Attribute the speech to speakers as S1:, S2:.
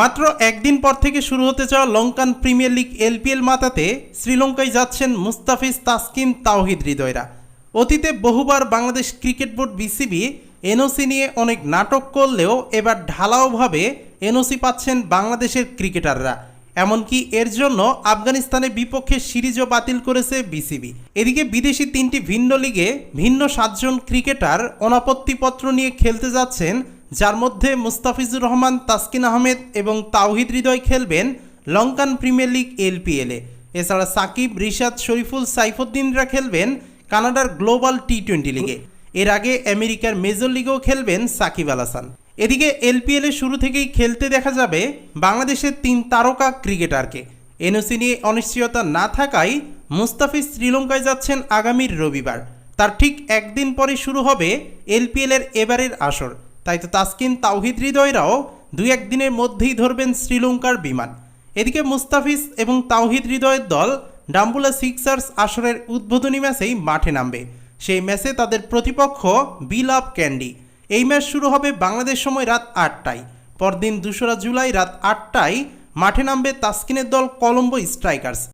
S1: মাত্র একদিন পর থেকে শুরু হতে যাওয়া লঙ্কান প্রিমিয়ার লিগ এলপিএল মাতাতে শ্রীলঙ্কায় যাচ্ছেন মুস্তাফিজ তাসকিন তাওহিদ হৃদয়রা। অতীতে বহুবার Bangladesh cricket board BCB NOC নিয়ে অনেক নাটক করলেও এবার ঢালাওভাবে এনওসি পাচ্ছেন বাংলাদেশের ক্রিকেটাররা। এমনকি এর জন্য আফগানিস্তানের বিপক্ষে সিরিজও বাতিল করেছে বিসিবি। এদিকে বিদেশি তিনটি ভিন্ন লিগে ভিন্ন সাতজন ক্রিকেটার অনাপত্তিপত্র নিয়ে খেলতে যাচ্ছেন যার মধ্যে মুস্তাফিজুর রহমান, তাসকিন আহমেদ এবং তাওহিদ হৃদয় খেলবেন লঙ্কান প্রিমিয়ার লিগ এলপিএলে এছাড়া সাকিব, রিশাদ শরীফুল, সাইফুদ্দিনরা খেলবেন কানাডার গ্লোবাল টি টোয়েন্টি লিগে। এর আগে আমেরিকার মেজর লিগেও খেলবেন সাকিব আল হাসান। এদিকে এলপিএল শুরু থেকেই খেলতে দেখা যাবে বাংলাদেশের তিন তারকা ক্রিকেটারকে। এনওসি নিয়ে অনিশ্চয়তা না থাকায় মুস্তাফিজ শ্রীলঙ্কায় যাচ্ছেন আগামীর রবিবার। তার ঠিক একদিন পরে শুরু হবে এলপিএলের এবারের আসর। তাই তো তাসকিন তাওহিদ হৃদয়রাও দুই একদিনের মধ্যেই ধরবেন শ্রীলঙ্কার বিমান। এদিকে মুস্তাফিজ এবং তাওহিদ হৃদয়ের দল ডাম্বুলা সিক্সার্স আসরের উদ্বোধনী ম্যাচেই মাঠে নামবে। সেই ম্যাচে তাদের প্রতিপক্ষ বিল আপ ক্যান্ডি। এই ম্যাচ শুরু হবে বাংলাদেশ সময় রাত আটটায়। পরদিন দোসরা জুলাই রাত আটটায় মাঠে নামবে তাসকিনের দল কলম্বো স্ট্রাইকার্স।